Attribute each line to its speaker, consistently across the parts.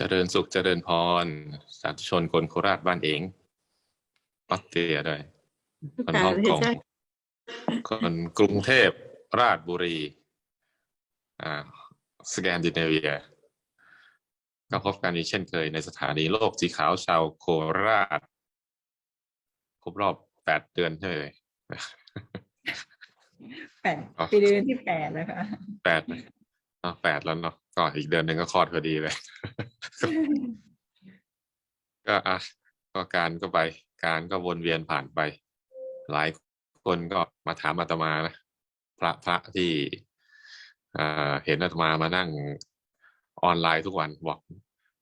Speaker 1: เจริญสุขเจริญพร สาธุชนคนโคราชบ้านเองออสเตรียด้วยคนฮ่องกงคนกรุงเทพราชบุรี อ่า สแกนดิเนเวีย ก็พบกันอีกเช่นเคยในสถานีโลกสีขาวชาวโคราช ครบรอบแปดเดือนใช่ไหม
Speaker 2: แปดปีเดือนที่แปดแล้วค่ะ
Speaker 1: แปดไหมอะแปดแล้วเนาะ ก็อีกเดือนหนึ่งก็คลอดพอดีเลย ก็อะก็การก็ไปการก็วนเวียนผ่านไป หลายคนก็มาถามอาตมานะพระพระที่อ่าเห็นอาตมามานั่งออนไลน์ทุกวันบอก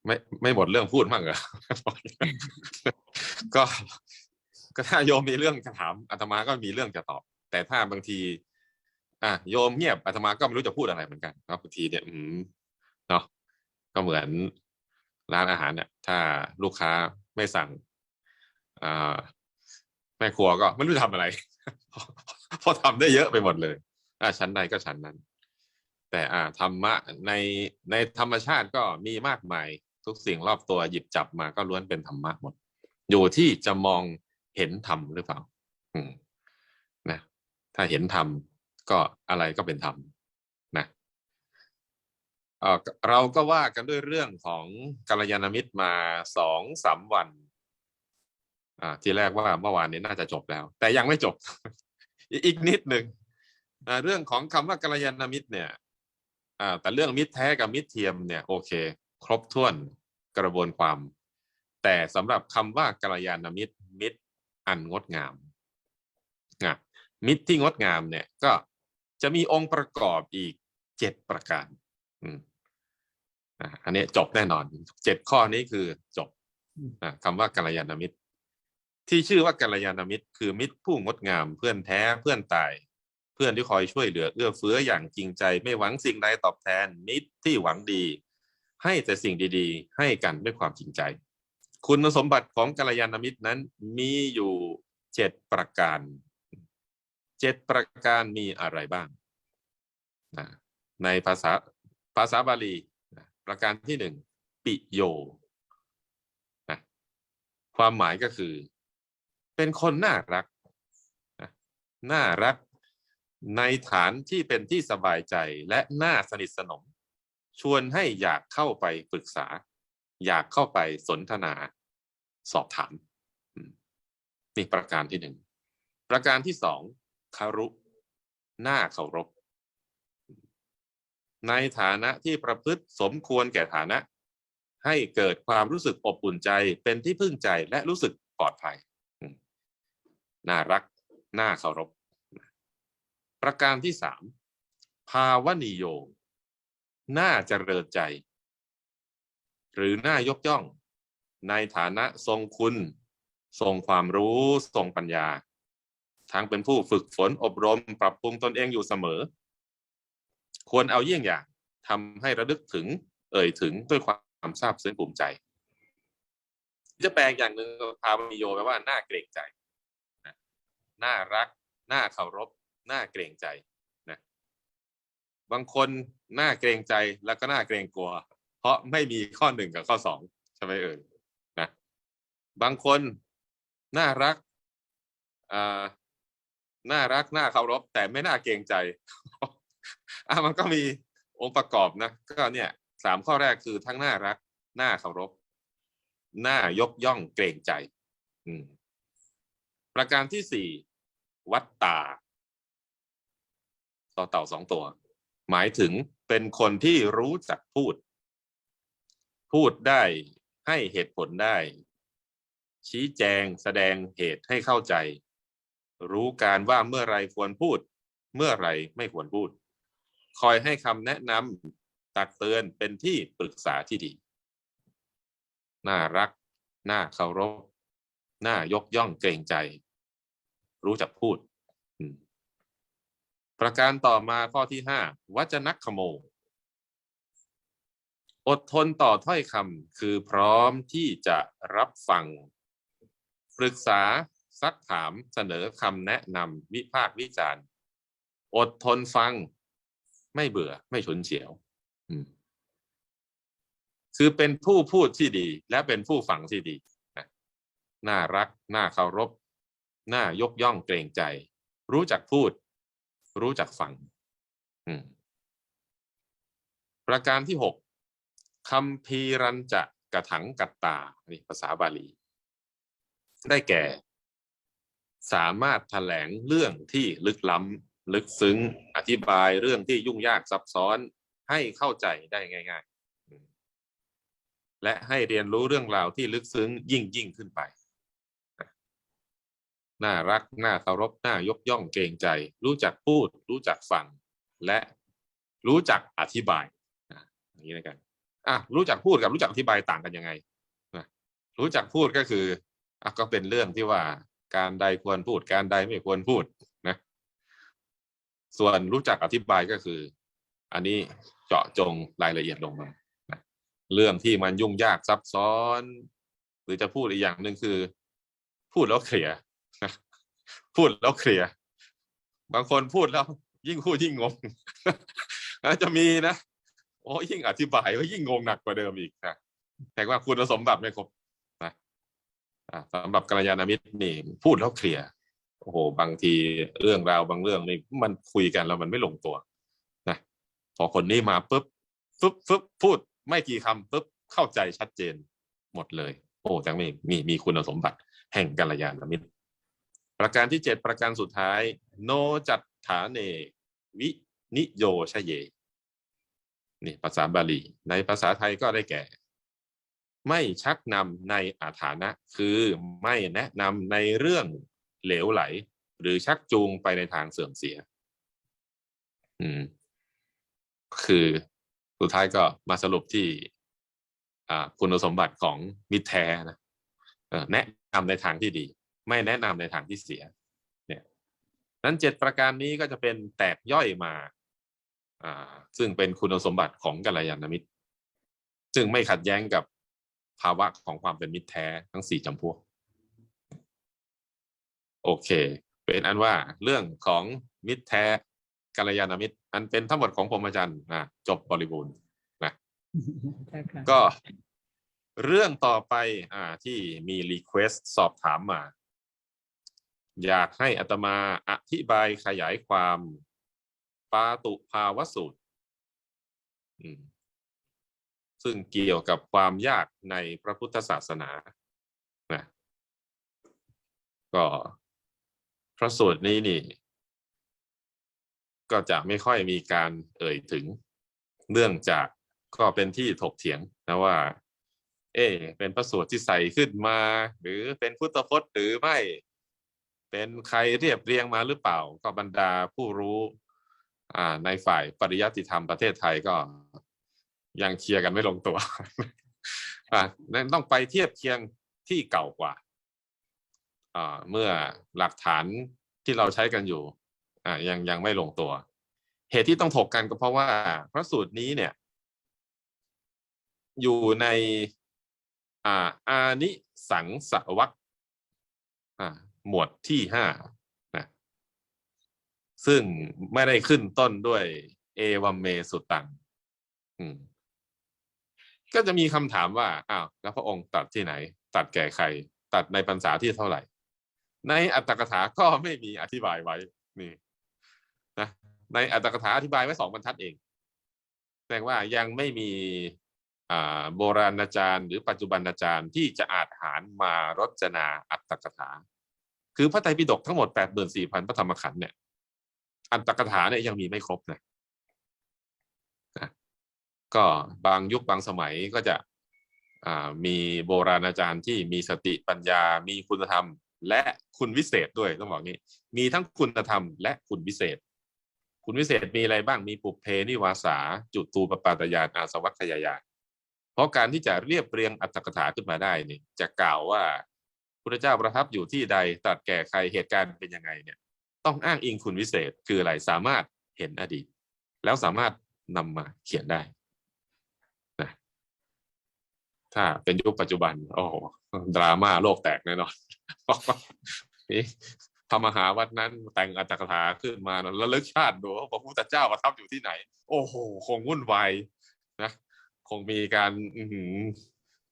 Speaker 1: ไม่ไม่หมดเรื่องพูดมั่งเหรอก็ก็ถ้าโยมมีเรื่องจะถามอาตมาก็มีเรื่องจะตอบ แต่ถ้าบางที อะโยมเงียบอาตมาก็ไม่รู้จะพูดอะไรเหมือนกันก็บางทีเนี่ยอืม เนาะก็เหมือนร้านอาหารเนี่ยถ้าลูกค้าไม่สั่งแม่ครัวก็ไม่รู้จะทำอะไร เพราะทำได้เยอะไปหมดเลยอ่าชั้นใดก็ชั้นนั้น แต่อ่าธรรมะในในธรรมชาติก็มีมากมายทุกสิ่งรอบตัวหยิบจับมาก็ล้วนเป็นธรรมะหมด อยู่ที่จะมองเห็นธรรมหรือเปล่า อืมนะ ถ้าเห็นธรรมก็อะไรก็เป็นธรรม เราก็ว่ากันด้วยเรื่องของกัลยาณมิตรมาสองสามวันอ่าที่แรกว่าเมื่อวานนี้น่าจะจบแล้ว แต่ยังไม่จบ อีกนิดหนึ่งเรื่องของคำว่ากัลยาณมิตรเนี่ยอ่าแต่เรื่องมิตรแท้กับมิตรเทียมเนี่ยโอเค ครบถ้วนกระบวนความ แต่สำหรับคำว่ากัลยาณมิตร มิตรอันงดงามอะมิตรที่งดงามเนี่ยก็จะมีองค์ประกอบอีกเจ็ดประการ อืมอ่าอันนี้จบแน่นอนเจ็ดข้อนี้คือจบอ่าคำว่ากัลยาณมิตร ที่ชื่อว่ากัลยาณมิตร คือมิตรผู้งดงามเพื่อนแท้เพื่อนตาย เพื่อนที่คอยช่วยเหลือเอื้อเฟื้ออย่างจริงใจ ไม่หวังสิ่งใดตอบแทน มิตรที่หวังดี ให้แต่สิ่งดีๆ ให้กันด้วยความจริงใจ คุณสมบัติของกัลยาณมิตรนั้นมีอยู่เจ็ดประการเจ็ดประการมีอะไรบ้างนะในภาษาภาษาบาลีนะ ประการที่หนึ่งปิโยนะความหมายก็คือ เป็นคนน่ารักนะน่ารักในฐานที่เป็นที่สบายใจและน่าสนิทสนม ชวนให้อยากเข้าไปปรึกษา อยากเข้าไปสนทนาสอบถามอืมนี่ประการที่หนึ่งประการที่สองคารุน่าเคารพ ในฐานะที่ประพฤติสมควรแก่ฐานะ ให้เกิดความรู้สึกอบอุ่นใจเป็นที่พึ่งใจและรู้สึกปลอดภัย น่ารัก น่าเคารพ ประการที่สามภาวนิโยน่าเจริญใจ หรือน่ายกย่อง ในฐานะทรงคุณ ทรงความรู้ ทรงปัญญา ทั้งเป็นผู้ฝึกฝนอบรม ปรับปรุงตนเองอยู่เสมอ ควรเอาเยี่ยงอย่างทำให้ระลึกถึง เอ่ยถึงด้วยความซาบซึ้งภูมิใจ จะแปลงอย่างหนึ่งภาวนิโยแปลว่าน่าเกรงใจนะน่ารักน่าเคารพน่าเกรงใจนะบางคนน่าเกรงใจแล้วก็น่าเกรงกลัว เพราะไม่มีข้อหนึ่งกับข้อสองใช่ไหมเอ่ยนะบางคนน่ารักอ่าน่ารักน่าเคารพแต่ไม่น่าเกรงใจ อะมันก็มีองค์ประกอบนะก็เนี่ยสามข้อแรกคือทั้งน่ารักน่าเคารพน่ายกย่องเกรงใจ อืม ประการที่สี่วัตตาต่อเต่าสองตัว หมายถึงเป็นคนที่รู้จักพูด พูดได้ให้เหตุผลได้ ชี้แจงแสดงเหตุให้เข้าใจ รู้การว่าเมื่อไรควรพูด เมื่อไรไม่ควรพูด คอยให้คำแนะนำตักเตือนเป็นที่ปรึกษาที่ดี น่ารัก น่าเคารพ น่ายกย่องเกรงใจ รู้จักพูด ประการต่อมาข้อที่ห้าวัจนักขโม อดทนต่อถ้อยคำคือพร้อมที่จะรับฟัง ปรึกษาซักถามเสนอคำแนะนำวิพากษ์วิจารณ์ อดทนฟัง ไม่เบื่อไม่ฉุนเฉียวคือเป็นผู้พูดที่ดี และเป็นผู้ฟังที่ดีน่ารัก น่าเคารพ น่ายกย่องเกรงใจ รู้จักพูด รู้จักฟังประการที่หกคำพีรันจะกระถังกัตตา นี่ภาษาบาลี ได้แก่ สามารถแถลงเรื่องที่ลึกล้ำ ลึกซึ้งอธิบายเรื่องที่ยุ่งยากซับซ้อนให้เข้าใจได้ง่าย ๆ และให้เรียนรู้เรื่องราวที่ลึกซึ้งยิ่งยิ่งขึ้นไป น่ารัก น่าเคารพ น่ายกย่องเกรงใจ รู้จักพูด รู้จักฟัง และรู้จักอธิบายอย่างนี้นะกันอะรู้จักพูดกับรู้จักอธิบายต่างกันยังไงรู้จักพูดก็คืออะก็เป็นเรื่องที่ว่าการใดควรพูด การใดไม่ควรพูด ส่วนรู้จักอธิบายก็คือ อันนี้เจาะจงรายละเอียดลงมาเรื่องที่มันยุ่งยากซับซ้อน หรือจะพูดอีกอย่างหนึ่งคือ พูดแล้วเคลียร์พูดแล้วเคลียร์บางคนพูดแล้ว ยิ่งพูดยิ่งงงอาจจะมีนะโอ้ยิ่งอธิบายก็ยิ่งงงหนักกว่าเดิมอีกนะแต่ว่าคุณสมบัติไม่ครบนะสำหรับกัลยาณมิตรนี่ พูดแล้วเคลียร์ โอ้โหบางทีเรื่องราวบางเรื่องนี่มันคุยกันแล้วมันไม่ลงตัวนะพอคนนี้มาปุ๊บฟึบฟึบพูดไม่กี่คำปุ๊บเข้าใจชัดเจนหมดเลย โอ้จังมีมีมีคุณสมบัติแห่งกัลยาณมิตร ประการที่เจ็ดประการสุดท้าย โนจัตฐานเน วินิโยชเย นี่ภาษาบาลี ในภาษาไทยก็ได้แก่ ไม่ชักนำในอาถานะ คือไม่แนะนำในเรื่อง เหลวไหล หรือชักจูงไปในทางเสื่อมเสีย อืม คือสุดท้ายก็มาสรุปที่อ่าคุณสมบัติของมิตรแท้นะแนะนำในทางที่ดี ไม่แนะนำในทางที่เสีย เนี่ย นั้นเจ็ดประการนี้ก็จะเป็นแตกย่อยมาอ่าซึ่งเป็นคุณสมบัติของกัลยาณมิตร ซึ่งไม่ขัดแย้งกับภาวะของความเป็นมิตรแท้ทั้งสี่จำพวก โอเค เป็นอันว่าเรื่องของมิตรแท้กัลยาณมิตร อันเป็นทั้งหมดของพรหมจรรย์นะจบบริบูรณ์นะ
Speaker 2: ใช่ค่ะ
Speaker 1: ก็เรื่องต่อไปอ่าที่มีรีเควสสอบถามมา อยากให้อัตมาอธิบายขยายความปาตุภาวสูตรอืมซึ่งเกี่ยวกับความยากในพระพุทธศาสนานะก็ พระสูตรนี้นี่ ก็จะไม่ค่อยมีการเอ่ยถึง เนื่องจากก็เป็นที่ถกเถียงนะว่า เอ๊เป็นพระสูตรที่ใส่ขึ้นมา หรือเป็นพุทธพจน์หรือไม่ เป็นใครเรียบเรียงมาหรือเปล่า ก็บรรดาผู้รู้อ่าในฝ่ายปริยัติธรรมประเทศไทยก็ยังเคลียร์กันไม่ลงตัวอ่านั้นต้องไปเทียบเคียงที่เก่ากว่า เมื่อหลักฐานที่เราใช้กันอยู่อ่ายังยังไม่ลงตัว เหตุที่ต้องถกกันก็เพราะว่าพระสูตรนี้เนี่ย อยู่ในอาอานิสังสวัคหมวดที่ห้านะซึ่งไม่ได้ขึ้นต้นด้วย เอวัมเมสุตังอืมก็จะมีคำถามว่า อ้าว แล้วพระองค์ตัดที่ไหน ตัดแก่ใคร ตัดในพรรษาที่เท่าไหร่ ในอัตถกถาก็ไม่มีอธิบายไว้นี่นะในอัตถกถาอธิบายไว้สองบรรทัดเองแสดงว่ายังไม่มีโบราณอาจารย์ หรือปัจจุบันอาจารย์ที่จะอาจหารมารจนาอัตถกถา คือพระไตรปิฎกทั้งหมดแปดหมื่นสี่พันพระธรรมขันธ์เนี่ย อัตถกถาเนี่ยยังมีไม่ครบนะนะก็บางยุคบางสมัยก็จะมีโบราณอาจารย์ที่มีสติปัญญา มีคุณธรรม และคุณวิเศษด้วยต้องบอกงี้ มีทั้งคุณธรรมและคุณวิเศษ คุณวิเศษมีอะไรบ้างมีปุเพนิวาสาจุตูปปาตยานอาสวัคยายานเพราะการที่จะเรียบเรียงอัตถกถาขึ้นมาได้นี่จะกล่าวว่าพระเจ้าประทับอยู่ที่ใดตรัสแก่ใครเหตุการณ์เป็นยังไงเนี่ยต้องอ้างอิงคุณวิเศษคืออะไรสามารถเห็นอดีต แล้วสามารถนำมาเขียนได้ ถ้าเป็นยุคปัจจุบัน โอ้โหดราม่าโลกแตกแน่นอนนี่พระมหาวัดนั้นแต่งอัตถกถาขึ้นมาแล้วลึกชาติดูว่าพระพุทธเจ้าประทับอยู่ที่ไหน โอ้โห คงวุ่นวายนะ คงมีการ อื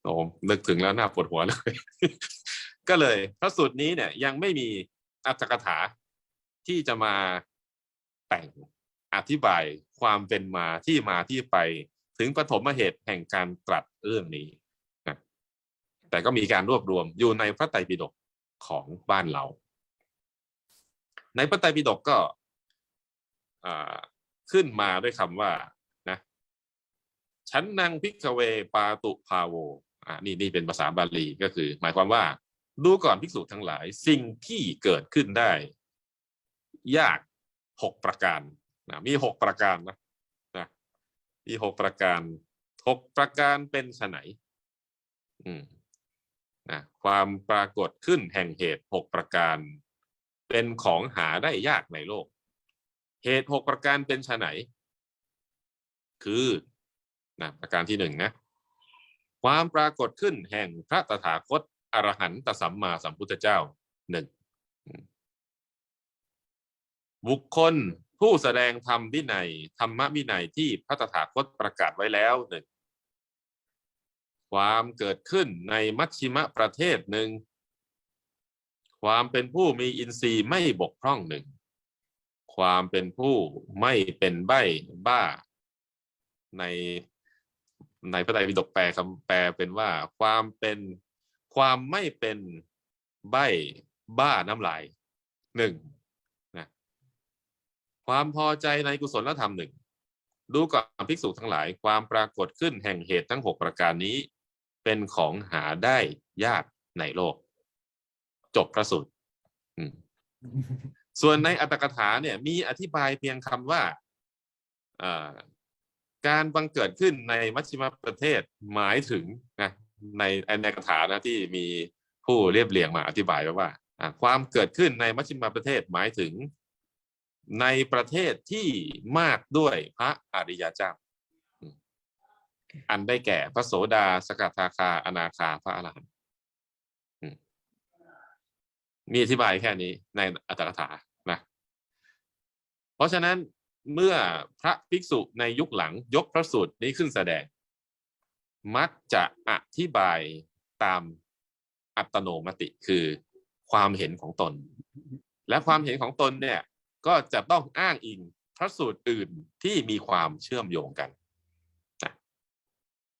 Speaker 1: โอ้นึกถึงแล้วน่าปวดหัวเลย ก็เลย พระสูตรนี้เนี่ย ยังไม่มีอัตถกถาที่จะมาแต่งอธิบายความเป็นมาที่มาที่ไปถึงปฐมเหตุแห่งการตรัสเรื่องนี้ แต่ก็มีการรวบรวมอยู่ในพระไตรปิฎกของบ้านเรา ในพระไตรปิฎกก็ขึ้นมาด้วยคำว่านะชั้นนางพิกเวปาตุภาโวอ่านี่นี่เป็นภาษาบาลีก็คือ หมายความว่า ดูก่อนภิกษุทั้งหลาย สิ่งที่เกิดขึ้นได้ ยากหกประการนะมีหกประการนะนะมีหกประการหกประการเป็นไนอืม นะความปรากฏขึ้นแห่งเหตุหกประการ เป็นของหาได้ยากในโลก เหตุหกประการเป็นไฉนคือนะประการที่หนึ่งนะ ความปรากฏขึ้นแห่งพระตถาคตอรหันตสัมมาสัมพุทธเจ้าหนึ่งบุคคลผู้แสดงธรรมวินัยธรรมวินัยที่พระตถาคตประกาศไว้แล้วหนึ่ง ความเกิดขึ้นในมัชชิมะประเทศหนึ่ง ความเป็นผู้มีอินทรีย์ไม่บกพร่องหนึ่ง ความเป็นผู้ไม่เป็นใบ้บ้า ในในพระไตรปิฎกแปลคำแปลเป็นว่า ความเป็นความไม่เป็นใบ้บ้าน้ำลายหนึ่งนะความพอใจในกุศลธรรมหนึ่งดูก่อนภิกษุทั้งหลายความปรากฏขึ้นแห่งเหตุทั้งหกประการนี้ เป็นของหาได้ยากในโลก จบพระสูตรอืมส่วนในอัตถกถาเนี่ยมีอธิบายเพียงคำว่าอ่าการบังเกิดขึ้นในมัชชิมประเทศหมายถึงนะในในคาถานะที่มีผู้เรียบเรียงมาอธิบายไว้ว่าอ่าความเกิดขึ้นในมัชชิมประเทศหมายถึงในประเทศที่มากด้วยพระอริยเจ้าอืม อันได้แก่พระโสดาสกทาคา อนาคาพระอรหันต์มีอธิบายแค่นี้ในอัตถกถานะ เพราะฉะนั้นเมื่อพระภิกษุในยุคหลังยกพระสูตรนี้ขึ้นแสดง มักจะอธิบายตามอัตโนมติคือความเห็นของตน และความเห็นของตนเนี่ย ก็จะต้องอ้างอิงพระสูตรอื่นที่มีความเชื่อมโยงกัน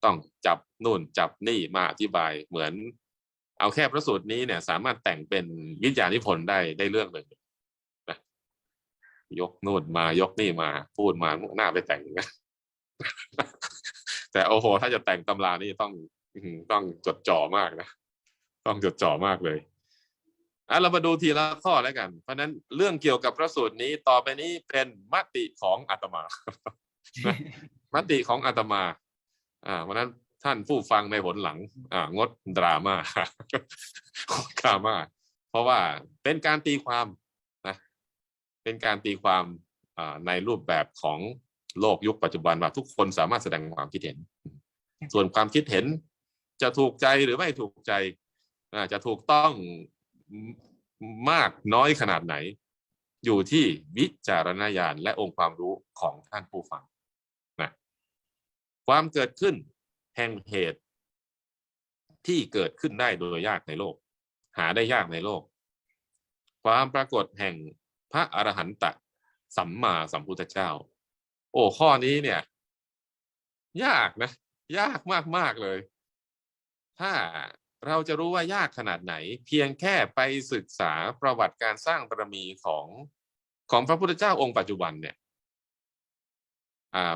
Speaker 1: ต้องจับนู่นจับนี่มาอธิบายเหมือน เอาแค่พระสูตรนี้เนี่ย สามารถแต่งเป็นวิทยานิพนธ์ได้ได้เรื่องหนึ่งนะยกนู่นมายกนี่มาพูดมาหน้าไปแต่งนะแต่โอ้โห ถ้าจะแต่งตำรานี่ต้องอื้อหือต้องจดจ่อมากนะต้องจดจ่อมากเลยอะเรามาดูทีละข้อแล้วกัน เพราะฉะนั้นเรื่องเกี่ยวกับพระสูตรนี้ต่อไปนี้เป็นมติของอาตมานะมติของอาตมา อ่าวันนั้นท่านผู้ฟังในผลหลังอ่างดดราม่าดราม่าเพราะว่าเป็นการตีความนะเป็นการตีความอ่าในรูปแบบของโลกยุคปัจจุบันว่าทุกคนสามารถแสดงความคิดเห็น ส่วนความคิดเห็นจะถูกใจหรือไม่ถูกใจอ่าจะถูกต้องมากน้อยขนาดไหน อยู่ที่วิจารณญาณและองค์ความรู้ของท่านผู้ฟัง ความเกิดขึ้นแห่งเหตุ ที่เกิดขึ้นได้โดยยากในโลก หาได้ยากในโลก ความปรากฏแห่งพระอรหันตสัมมาสัมพุทธเจ้า โอ้ข้อนี้เนี่ย ยากนะ ยากมาก ๆ เลย ถ้าเราจะรู้ว่ายากขนาดไหน เพียงแค่ไปศึกษาประวัติการสร้างบารมีของของพระพุทธเจ้าองค์ปัจจุบันเนี่ยอ่า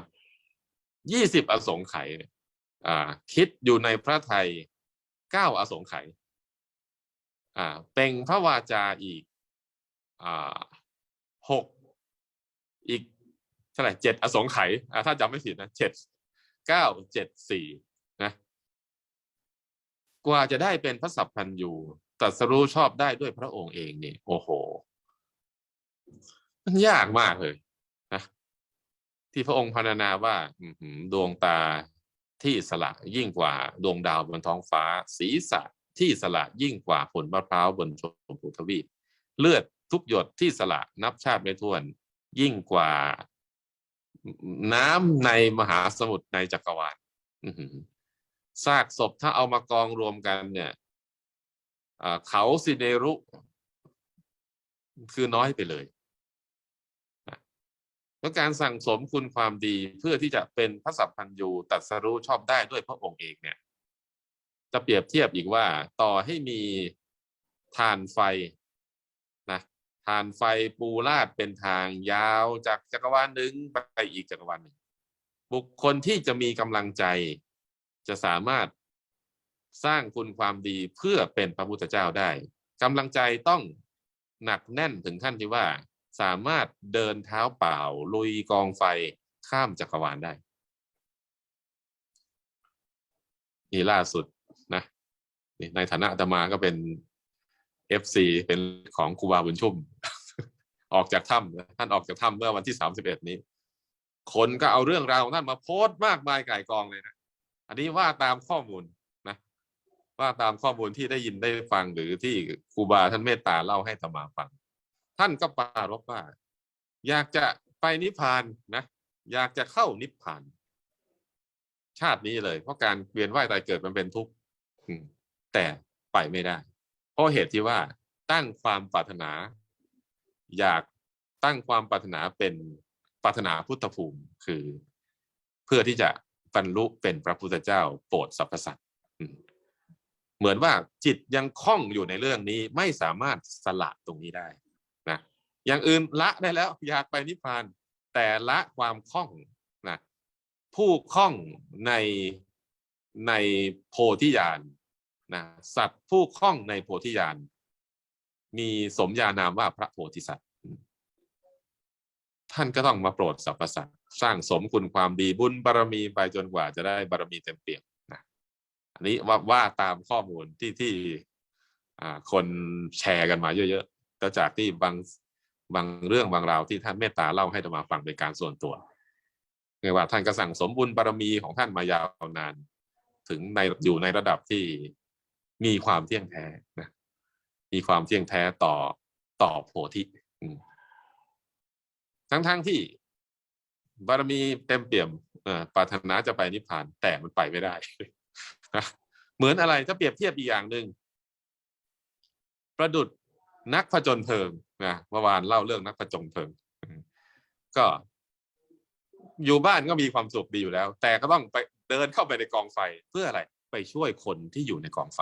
Speaker 1: ยี่สิบอสงไขยเนี่ยอ่าคิดอยู่ในพระไทยเก้าอสงไขยอ่าเป็นพระวาจาอีกอ่าหกอีกเท่าไหร่เจ็ดอสงไขยอ่าถ้าจำไม่ผิดนะเจ็ดเก้าเจ็ดสี่นะกว่าจะได้เป็นพระสัพพันยูตรัสรู้ชอบได้ด้วยพระองค์เองนี่โอ้โห มันยากมากเลย ที่พระองค์พรรณนาว่าดวงตาที่สละยิ่งกว่าดวงดาวบนท้องฟ้า ศีรษะที่สละยิ่งกว่าผลมะพร้าวบนชมพูทวีปเลือดทุกหยดที่สละนับชาติไม่ถ้วน ยิ่งกว่าน้ำในมหาสมุทรในจักรวาลซากศพถ้าเอามากองรวมกันเนี่ยเขาสิเนรุ คือน้อยไปเลย แล้วการสั่งสมคุณความดีเพื่อที่จะเป็นพระสัพพัญญูตัดสรู้ชอบได้ด้วยพระองค์เองเนี่ย จะเปรียบเทียบอีกว่าต่อให้มีทานไฟนะทานไฟปูลาดเป็นทางยาวจากจักรวาลหนึ่งไปอีกจักรวาลหนึ่งบุคคลที่จะมีกำลังใจ จะสามารถสร้างคุณความดีเพื่อเป็นพระพุทธเจ้าได้กำลังใจต้องหนักแน่นถึงขั้นที่ว่า สามารถเดินเท้าเปล่า ลุยกองไฟข้ามจักรวาลได้นี่ล่าสุดนะนี่ในฐานะตมาก็เป็นเอฟซีเป็นของครูบาบุญชุ่ม ออกจากถ้ำท่านออกจากถ้ำเมื่อวันที่สามสิบเอ็ดนี้ คนก็เอาเรื่องราวของท่านมาโพสต์มากมายไก่กองเลยนะ อันนี้ว่าตามข้อมูลนะ ว่าตามข้อมูลที่ได้ยินได้ฟังหรือที่ครูบาท่านเมตตาเล่าให้ตมาฟัง ท่านก็ปรารภว่า อยากจะไปนิพพานนะ อยากจะเข้านิพพาน ชาตินี้เลย เพราะการเวียนว่ายตายเกิดมันเป็นทุกข์แต่ไปไม่ได้ เพราะเหตุที่ว่าตั้งความปรารถนา อยากตั้งความปรารถนาเป็นปรารถนาพุทธภูมิคือ เพื่อที่จะบรรลุเป็นพระพุทธเจ้าโปรดสรรพสัตว์เหมือนว่าจิตยังคล้องอยู่ในเรื่องนี้ไม่สามารถสละตรงนี้ได้ อย่างอื่นละได้แล้วอยากไปนิพพาน แต่ละความคล้องนะผู้คล้องในในโพธิญาณนะสัตว์ผู้คล้องในโพธิญาณมีสมญานามว่าพระโพธิสัตว์ ท่านก็ต้องมาโปรดสรรพสัตว์สร้างสมคุณความดีบุญบารมีไปจนกว่าจะได้บารมีเต็มเปี่ยมนะอันนี้ว่าว่าตามข้อมูลที่ที่คนแชร์กันมาเยอะๆแต่จากที่บาง บางเรื่องบางราวที่ท่านเมตตาเล่าให้ธรรมาฟังเป็นการส่วนตัวเรียกว่าท่านก็สั่งสมบุญบารมีของท่านมายาวนาน ถึงในอยู่ในระดับที่มีความเที่ยงแท้นะมีความเที่ยงแท้ต่อต่อโพธิอืมทั้งๆทที่บารมีเต็มเปี่ยมปรารถนาจะไปนิพพานแต่มันไปไม่ได้นะเหมือนอะไรถ้าเปรียบเทียบอีกอย่างหนึ่งประดุด นักผจญเพลิงนะเมื่อวานเล่าเรื่องนักผจญเพลิง ก็ อยู่บ้านก็มีความสุขดีอยู่แล้ว แต่ก็ต้องไปเดินเข้าไปในกองไฟเพื่ออะไร ไปช่วยคนที่อยู่ในกองไฟ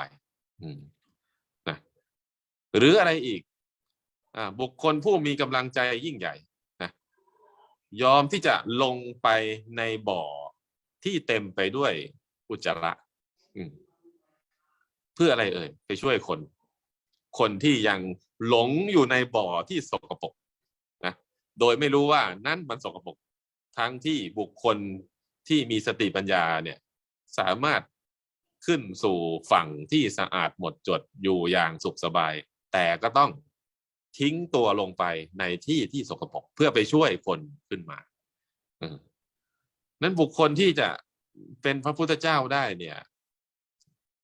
Speaker 1: อืมนะหรืออะไรอีกอบุคคลผู้มีกำลังใจยิ่งใหญ่นะยอมที่จะลงไปในบ่อที่เต็มไปด้วยอุจจาระอืมเพื่ออะไรเอ่ยไปช่วยคน คนที่ยัง หลงอยู่ในบ่อที่สกปรกนะโดยไม่รู้ว่านั่นมันสกปรกทั้งที่บุคคลที่มีสติปัญญาเนี่ยสามารถขึ้นสู่ฝั่งที่สะอาดหมดจดอยู่อย่างสุขสบาย แต่ก็ต้องทิ้งตัวลงไปในที่ที่สกปรกเพื่อไปช่วยคนขึ้นมาอนั้นบุคคลที่จะเป็นพระพุทธเจ้าได้เนี่ย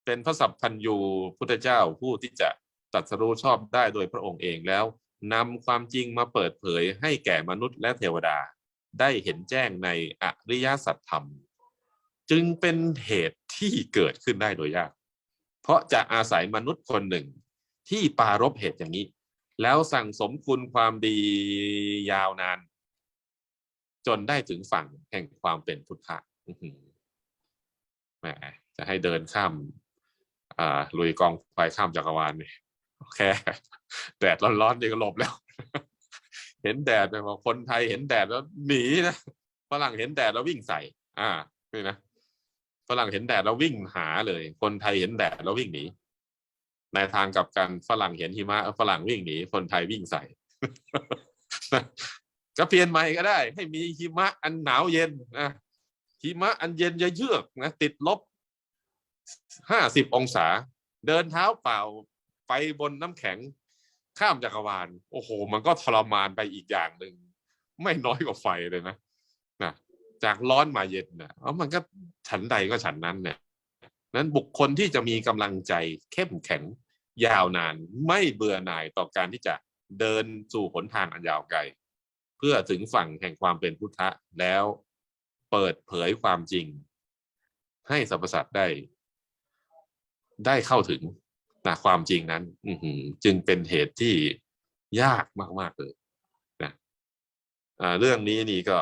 Speaker 1: เป็นพระสัพพัญญูพุทธเจ้าผู้ที่จะ ตรัสรู้ชอบได้โดยพระองค์เองแล้วนำความจริงมาเปิดเผยให้แก่มนุษย์และเทวดา ได้เห็นแจ้งในอริยสัจธรรม จึงเป็นเหตุที่เกิดขึ้นได้โดยยาก เพราะจะอาศัยมนุษย์คนหนึ่ง ที่ปารบเหตุอย่างนี้ แล้วสั่งสมคุณความดียาวนาน จนได้ถึงฝั่งแห่งความเป็นพุทธะแหมจะให้เดินข้ามลุยกองไฟข้ามจักรวาลเนี่ย แค่แดดร้อนๆนี่ก็หลบแล้ว เห็นแดดเนี่ยบอกคนไทยเห็นแดดแล้วหนีนะฝรั่งเห็นแดดแล้ววิ่งใส่ อ่านี่นะฝรั่งเห็นแดดแล้ววิ่งหาเลย คนไทยเห็นแดดแล้ววิ่งหนีในทางกับกันฝรั่งเห็นหิมะฝรั่งวิ่งหนีคนไทยวิ่งใส่ก็เปลี่ยนใหม่ก็ได้ ให้มีหิมะอันหนาวเย็นนะหิมะอันเย็นเยือกนะติดลบห้าสิบองศา เดินเท้าเปล่า ไปบนน้ำแข็งข้ามจักรวาล โอ้โห มันก็ทรมานไปอีกอย่างหนึ่งไม่น้อยกว่าไฟเลยนะนะจากร้อนมาเย็นนะเอามันก็ฉันใดก็ฉันนั้นเนี่ยนั้นบุคคลที่จะมีกำลังใจเข้มแข็งยาวนานไม่เบื่อหน่ายต่อการที่จะเดินสู่หนทางอันยาวไกล เพื่อถึงฝั่งแห่งความเป็นพุทธะแล้วเปิดเผยความจริง ให้สรรพสัตว์ได้ ได้เข้าถึง นะความจริงนั้นอืจึงเป็นเหตุที่ยากมาก ๆ เลยนะเรื่องนี้นี่ก็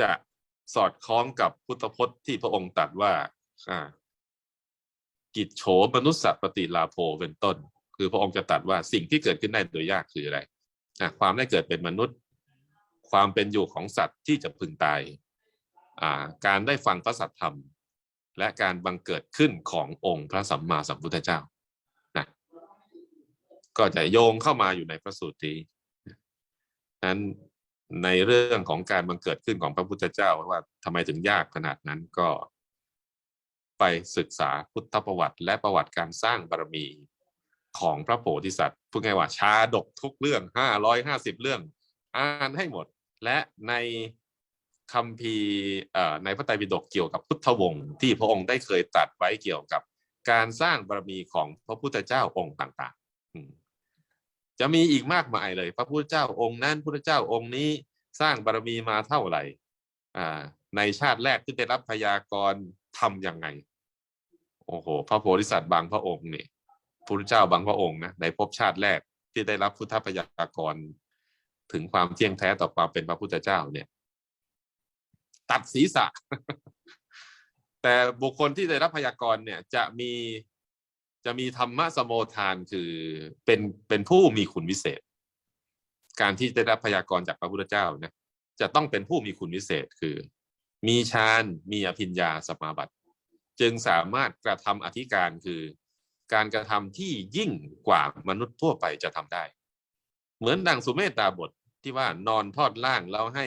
Speaker 1: จะสอดคล้องกับพุทธพจน์ที่พระองค์ตรัสว่ากิจโฉมนุษย์สัตว์ปฏิลาโภเป็นต้น คือพระองค์จะตรัสว่าสิ่งที่เกิดขึ้นได้โดยยากคืออะไระความได้เกิดเป็นมนุษย์ ความเป็นอยู่ของสัตว์ที่จะพึงตายการได้ฟังพระสัทธรรม และการบังเกิดขึ้นขององค์พระสัมมาสัมพุทธเจ้านะก็จะโยงเข้ามาอยู่ในพระสูตรนี้นั้นในเรื่องของการบังเกิดขึ้นของพระพุทธเจ้าว่าทำไมถึงยากขนาดนั้นก็ ไปศึกษาพุทธประวัติ และประวัติการสร้างบารมีของพระโพธิสัตว์พูดง่ายว่าชาดกทุกเรื่องห้าร้อยห้าสิบเรื่องอ่านให้หมด และใน คำพีในพระไตรปิฎกเกี่ยวกับพุทธวงศ์ที่พระองค์ได้เคยตัดไว้เกี่ยวกับการสร้างบารมีของพระพุทธเจ้าองค์ต่างๆ จะมีอีกมากมายเลย พระพุทธเจ้าองค์นั้นพุทธเจ้าองค์นี้สร้างบารมีมาเท่าไหร่ในชาติแรกที่ได้รับพยากรณ์ทำยังไง โอ้โห พระโพธิสัตว์บางพระองค์นี่พระพุทธเจ้าบางพระองค์นะในภพชาติแรกที่ได้รับพุทธพยากรณ์ถึงความเที่ยงแท้ต่อความเป็นพระพุทธเจ้าเนี่ย ตัดศีรษะ แต่บุคคลที่ได้รับพยากรณ์เนี่ยจะมีจะมีธรรมะสมโมทานคือเป็นเป็นผู้มีคุณวิเศษ การที่ได้รับพยากรณ์จากพระพุทธเจ้าเนี่ยจะต้องเป็นผู้มีคุณวิเศษคือ มีฌานมีอภิญญาสมาบัติ จึงสามารถกระทำอธิการคือการกระทำที่ยิ่งกว่ามนุษย์ทั่วไปจะทำได้ เหมือนดังสุเมตตาบทที่ว่านอนทอดล่างแล้วให้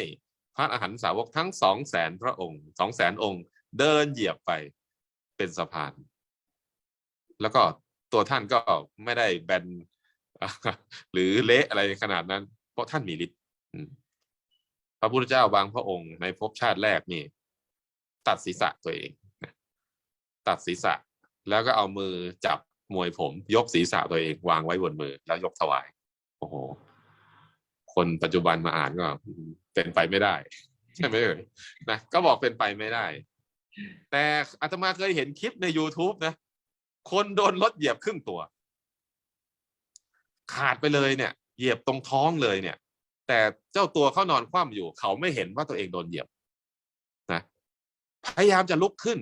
Speaker 1: พระอรหันตสาวกทั้งสองแสนพระองค์สองแสนองค์ เดินเหยียบไปเป็นสะพาน แล้วก็ตัวท่านก็ไม่ได้แบนหรือเละอะไรขนาดนั้น เพราะท่านมีฤทธิ์พระพุทธเจ้าบางพระองค์ในภพชาติแรกนี่ ตัดศีรษะตัวเอง ตัดศีรษะแล้วก็เอามือจับมวยผม ยกศีรษะตัวเอง วางไว้บนมือ แล้วยกถวาย โอ้โห คนปัจจุบันมาอ่านก็ เป็นไปไม่ได้ ใช่ไหมเอ่ยนะก็บอกเป็นไปไม่ได้ แต่อาตมาเคยเห็นคลิปใน YouTube นะ คนโดนรถเหยียบครึ่งตัว ขาดไปเลยเนี่ย เหยียบตรงท้องเลยเนี่ย แต่เจ้าตัวเขานอนคว่ำอยู่ เขาไม่เห็นว่าตัวเองโดนเหยียบนะพยายามจะลุกขึ้น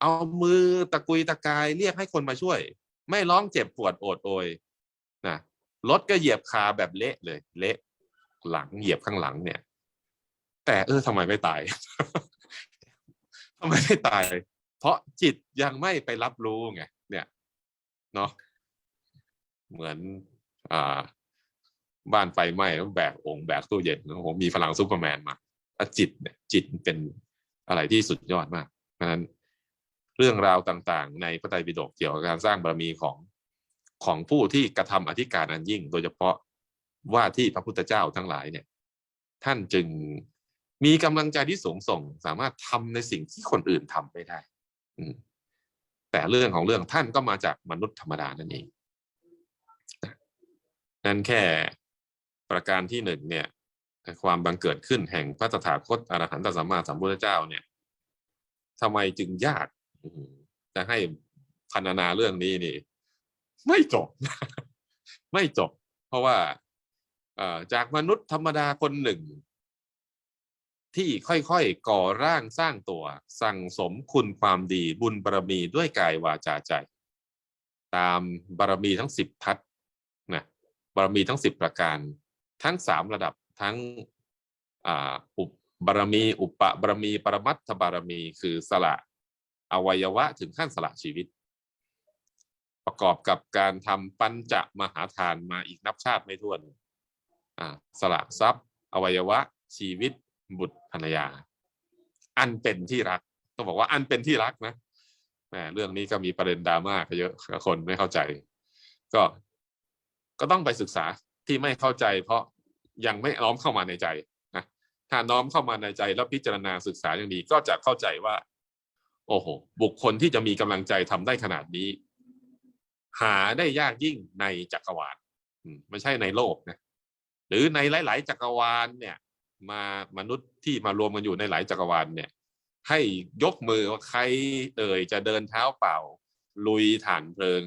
Speaker 1: เอามือตะกุยตะกายเรียกให้คนมาช่วย ไม่ร้องเจ็บปวดโอดโอยนะรถก็เหยียบคาแบบเละเลย เละ หลังเหยียบข้างหลังเนี่ย แต่เออทำไมไม่ตายทำไมไม่ตาย เพราะจิตยังไม่ไปรับรู้ไงเนี่ยเนาะเหมือนอ่าบ้านไฟไหม้แล้วแบกองแบกตู้เย็นโอ้โหมีพลังซูเปอร์แมนมาจิตเนี่ยจิตเป็นอะไรที่สุดยอดมากเพราะฉะนั้นเรื่องราวต่างๆ ในพระไตรปิฎกเกี่ยวกับการสร้างบารมีของของผู้ที่กระทำอธิการอันยิ่ง โดยเฉพาะ ว่าที่พระพุทธเจ้าทั้งหลายเนี่ย ท่านจึงมีกำลังใจที่สูงส่ง สามารถทำในสิ่งที่คนอื่นทำไม่ได้ อืมแต่เรื่องของเรื่องท่านก็มาจากมนุษย์ธรรมดานั่นเอง นั่นแค่ประการที่หนึ่งเนี่ย ความบังเกิดขึ้นแห่งพระตถาคตอรหันตสัมมาสัมพุทธเจ้าเนี่ยทำไมจึงยากจะให้พันนาเรื่องนี้นี่ ไม่จบ ไม่จบ เพราะว่า จากมนุษย์ธรรมดาคนหนึ่ง ที่ค่อยๆก่อร่างสร้างตัว สั่งสมคุณความดีบุญบารมีด้วยกายวาจาใจ ตามบารมีทั้งสิบทัศนะบารมีทั้งสิบประการ ทั้งสามระดับทั้งอุปบารมี อุปบารมี ปรมัตถบารมีคือสละอวัยวะถึงขั้นสละชีวิต ประกอบกับการทำปัญจมหาทานมาอีกนับชาติไม่ถ้วน สละทรัพย์ อวัยวะ ชีวิต บุตรภรรยา อันเป็นที่รักต้องบอกว่าอันเป็นที่รักนะแหมเรื่องนี้ก็มีประเด็นดราม่าเยอะคนไม่เข้าใจ ก็ก็ต้องไปศึกษาที่ไม่เข้าใจ เพราะยังไม่น้อมเข้ามาในใจนะถ้าน้อมเข้ามาในใจแล้วพิจารณาศึกษาอย่างดีก็จะเข้าใจว่า โอ้โหบุคคลที่จะมีกำลังใจทำได้ขนาดนี้ หาได้ยากยิ่งในจักรวาลไม่ใช่ในโลกนะ หรือในหลาย ๆ จักรวาลเนี่ยมามนุษย์ที่มารวมกันอยู่ในหลายจักรวาลเนี่ย ให้ยกมือว่าใครเอ่ยจะเดินเท้าเปล่า ลุยฐานเพลิง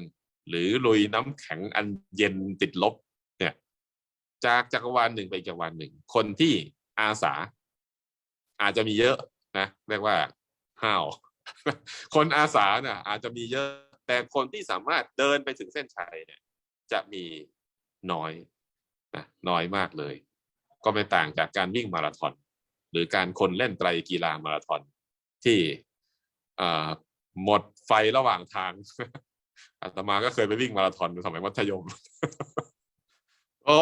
Speaker 1: หรือลุยน้ำแข็งอันเย็นติดลบเนี่ย จากจักรวาลหนึ่งไปจักรวาลหนึ่ง คนที่อาสา อาจจะมีเยอะนะเรียกว่าห้าวคนอาสาเนี่ยอาจจะมีเยอะ แต่คนที่สามารถเดินไปถึงเส้นชัยเนี่ย จะมีน้อย นะน้อยมากเลย ก็ไม่ต่างจากการวิ่งมาราธอนหรือการคนเล่นไตรกีฬามาราธอนที่หมดไฟระหว่างทางอาตมาก็เคยไปวิ่งมาราธอนสมัยมัธยมโอ้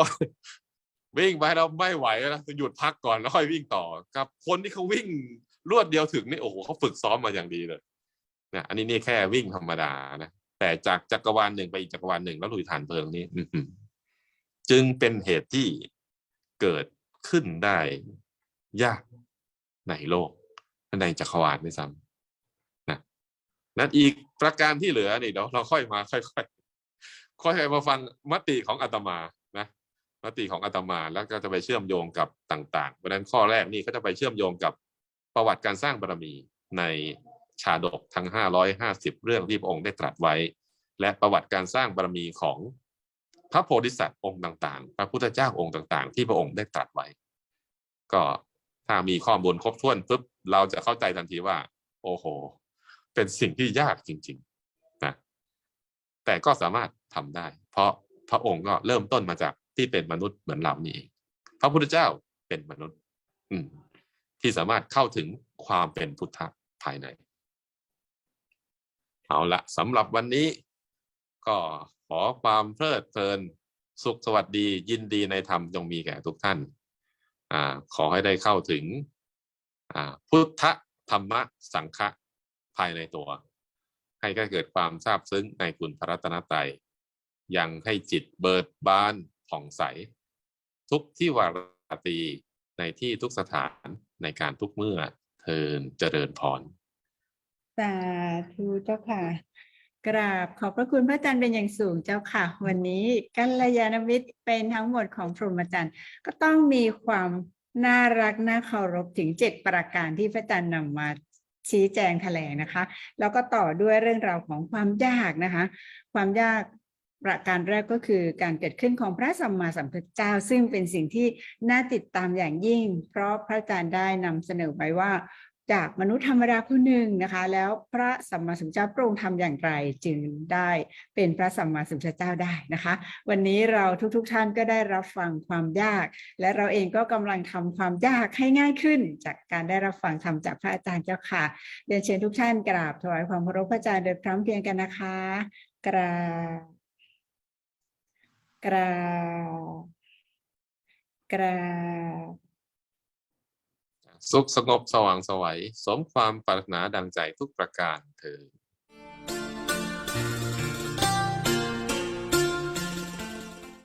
Speaker 1: วิ่งไปแล้วไม่ไหวแล้วหยุดพักก่อนแล้วค่อยวิ่งต่อกับ คนที่เขาวิ่งรวดเดียวถึงนี่โอ้โหเขาฝึกซ้อมมาอย่างดีเลยเนี่ยอันนี้นี่แค่วิ่งธรรมดานะแต่จากจักรวาลหนึ่งไปอีกจักรวาลหนึ่งแล้วลุยฐานเพลิงนี้ จึงเป็นเหตุที่เกิดขึ้นได้ยากในโลกในจักรวาลด้วยซ้ำนะนั้นอีกประการที่เหลือนี่เดี๋ยวเราค่อยมาค่อยๆค่อยๆมาฟังมติของอาตมานะมติของอาตมาแล้วก็จะไปเชื่อมโยงกับต่างๆเพราะฉะนั้นข้อแรกนี่ก็จะไปเชื่อมโยงกับประวัติการสร้างบารมีในชาดกทั้ง 550 เรื่องที่พระองค์ได้ตรัสไว้ และประวัติการสร้างบารมีของ พระโพธิสัตว์องค์ต่างๆ พระพุทธเจ้าองค์ต่างๆ ที่พระองค์ได้ตรัสไว้ ก็ถ้ามีข้อมูลครบถ้วนปุ๊บเราจะเข้าใจทันทีว่า โอ้โห เป็นสิ่งที่ยากจริงๆนะแต่ก็สามารถทำได้ เพราะพระองค์ก็เริ่มต้นมาจากที่เป็นมนุษย์เหมือนเรานี่เองพระพุทธเจ้าเป็นมนุษย์ อืม ที่สามารถเข้าถึงความเป็นพุทธภายใน เอาละสำหรับวันนี้ก็ ขอความเพลิดเพลิน สุขสวัสดียินดีในธรรมจงมีแก่ทุกท่านอขอให้ได้เข้าถึงพุทธธรรมะสังฆะภายในตัว ให้ได้เกิดความซาบซึ้งในคุณพระรัตนตรัยยังให้จิตเบิดบานผ่องใส ทุกที่วาราตรีในที่ทุกสถานในการทุกเมื่อเทินเจริญพร
Speaker 2: สาธุเจ้าค่ะ กราบขอบพระคุณพระอาจารย์เป็นอย่างสูงเจ้าค่ะ วันนี้กัลยาณมิตรเป็นทั้งหมดของพรหมจรรย์ก็ต้องมีความน่ารักน่าเคารพถึงเจ็ดประการที่พระอาจารย์นำมาชี้แจงแถลงนะคะ แล้วก็ต่อด้วยเรื่องราวของความยากนะคะ ความยากประการแรกก็คือการเกิดขึ้นของพระสัมมาสัมพุทธเจ้า ซึ่งเป็นสิ่งที่น่าติดตามอย่างยิ่ง เพราะพระอาจารย์ได้นำเสนอไว้ว่า จากมนุษย์ธรรมดาคนหนึ่งนะคะ แล้วพระสัมมาสัมพุทธเจ้าพระองค์ทำอย่างไรจึงได้เป็นพระสัมมาสัมพุทธเจ้าได้นะคะ วันนี้เราทุกๆทท่านก็ได้รับฟังความยาก และเราเองก็กำลังทำความยากให้ง่ายขึ้น จากการได้รับฟังธรรมจากพระอาจารย์เจ้าค่ะเรียนเชิญทุกท่านกราบถวายความเคารพพระอาจารย์โดยพร้อมเพรียงกันนะคะ กราบกราบกราบ
Speaker 1: สุขสงบสว่างสวัยสมความปรารถนาดังใจทุกประการเธอ